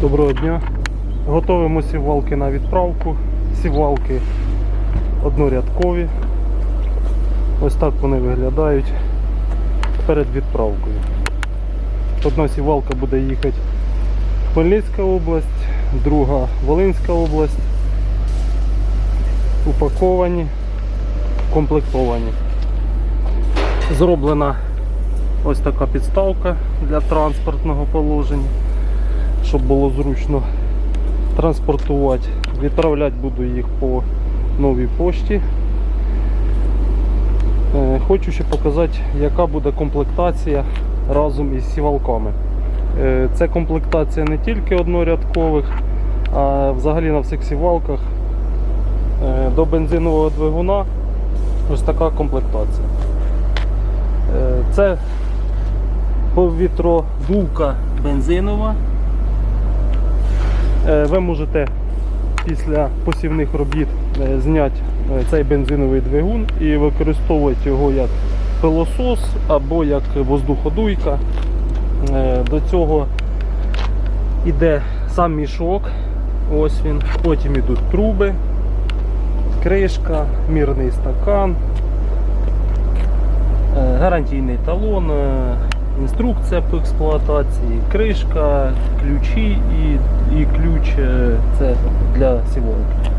Доброго дня. Готовимо сівалки на відправку. Сівалки однорядкові. Ось так вони виглядають перед відправкою. Одна сівалка буде їхати Хмельницька область, друга Волинська область. Упаковані, комплектовані. Зроблена ось така підставка для транспортного положення щоб було зручно транспортувати. Відправляти буду їх по новій пошті. Е, Хочу ще показати, яка буде комплектація разом із сівалками. Е, Це комплектація не тільки однорядкових, а взагалі на всіх сівалках е, до бензинового двигуна ось така комплектація. Це повітродувка бензинова. Е, Ви можете після посівних робіт е, зняти е, цей бензиновий двигун і використовувати його як пилосос або як воздуходуйка. До цього йде сам мішок, ось він, потім йдуть труби, кришка, мірний стакан, гарантійний талон, інструкція по експлуатації, кришка, ключі і, і ключ е, це для сіволки.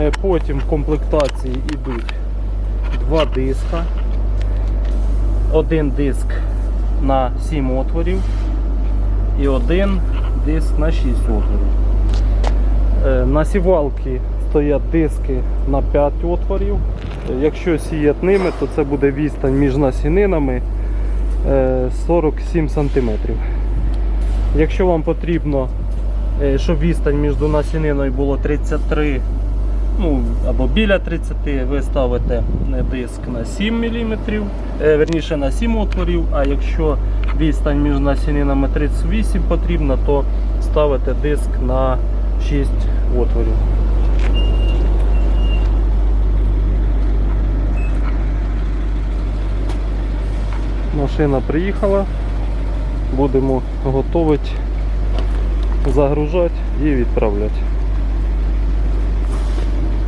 Е, Потім в комплектації йдуть два диска. Один диск на 7 отворів і один диск на 6 отворів. Е, На сівалки стоять диски на 5 отворів. Е, Якщо сіяти ними, то це буде відстань між насінинами е, 47 см. Якщо вам потрібно, е, щоб відстань між насіниною було 33 ну, або біля 30, ви ставите е, диск на 7 мм, верніше на 7 отворів, а якщо відстань між насінинами 38 потрібна, то ставите диск на 6 отворів. Машина приїхала, будемо готувати, загружати і відправляти.